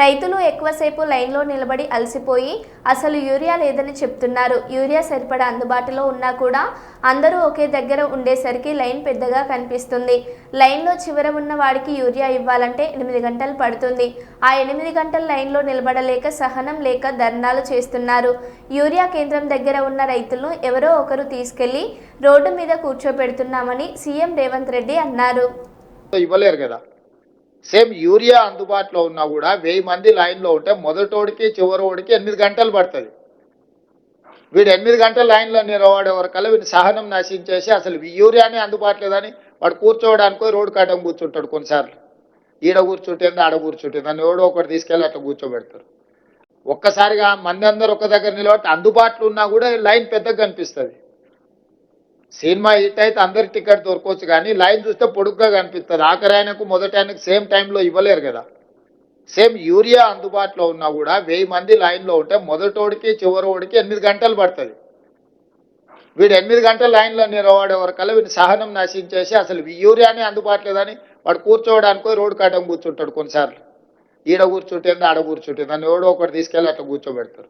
రైతులు ఎక్కువసేపు లైన్లో నిలబడి అలసిపోయి అసలు యూరియా లేదని చెప్తున్నారు. యూరియా సరిపడా అందుబాటులో ఉన్నా కూడా అందరూ ఒకే దగ్గర ఉండేసరికి లైన్ పెద్దగా కనిపిస్తుంది. లైన్లో చివర ఉన్న వాడికి యూరియా ఇవ్వాలంటే ఎనిమిది గంటలు పడుతుంది. ఆ ఎనిమిది గంటల లైన్లో నిలబడలేక సహనం లేక ధర్నాలు చేస్తున్నారు. యూరియా కేంద్రం దగ్గర ఉన్న రైతులను ఎవరో ఒకరు తీసుకెళ్ళి రోడ్డు మీద కూర్చోబెడుతున్నామని సీఎం రేవంత్ రెడ్డి అన్నారు. ఇవ్వలేరు కదా. సేమ్ యూరియా అందుబాటులో ఉన్నా కూడా వెయ్యి మంది లైన్లో ఉంటే మొదటోడికి చివరోడికి ఎనిమిది గంటలు పడుతుంది. వీడు ఎనిమిది గంటల లైన్లో నిలబడే వరకల్లా వీడి సహనం నశించేసి అసలు యూరియానే అందుబాటులేదని వాడు కూర్చోవడానికి రోడ్డు కట్టం కూర్చుంటాడు కొన్నిసార్లు. ఈడ కూర్చుంటుంది ఆడ కూర్చుంటుంది. అని ఎవడో ఒకటి తీసుకెళ్ళి అట్లా కూర్చోబెడతారు ఒక్కసారిగా మంది అందరు ఒక దగ్గర నిలబడి అందుబాటులో ఉన్నా కూడా లైన్ పెద్దగా కనిపిస్తుంది. సినిమా హిట్ అయితే అందరికి టికెట్ దొరకవచ్చు కానీ లైన్ చూస్తే పొడుగ్గా కనిపిస్తుంది. ఆఖరి ఆయనకు మొదటి ఆయనకు సేమ్ టైంలో ఇవ్వలేరు కదా. సేమ్ యూరియా అందుబాటులో ఉన్నా కూడా వెయ్యి మంది లైన్లో ఉంటే మొదటోడికి చివరోడికి ఎనిమిది గంటలు పడుతుంది. వీడు ఎనిమిది గంటల లైన్లో నిలబడే వరకల్లా వీడి సహనం నశించేసి అసలు యూరియాని యూరియానే అని వాడు కూర్చోవడానికి రోడ్డు కట్టం కూర్చుంటాడు కొన్నిసార్లు. ఈడ కూర్చుంటుంది ఆడ కూర్చుంటుంది అని ఎవడో ఒకటి తీసుకెళ్ళి అట్లా కూర్చోబెడతారు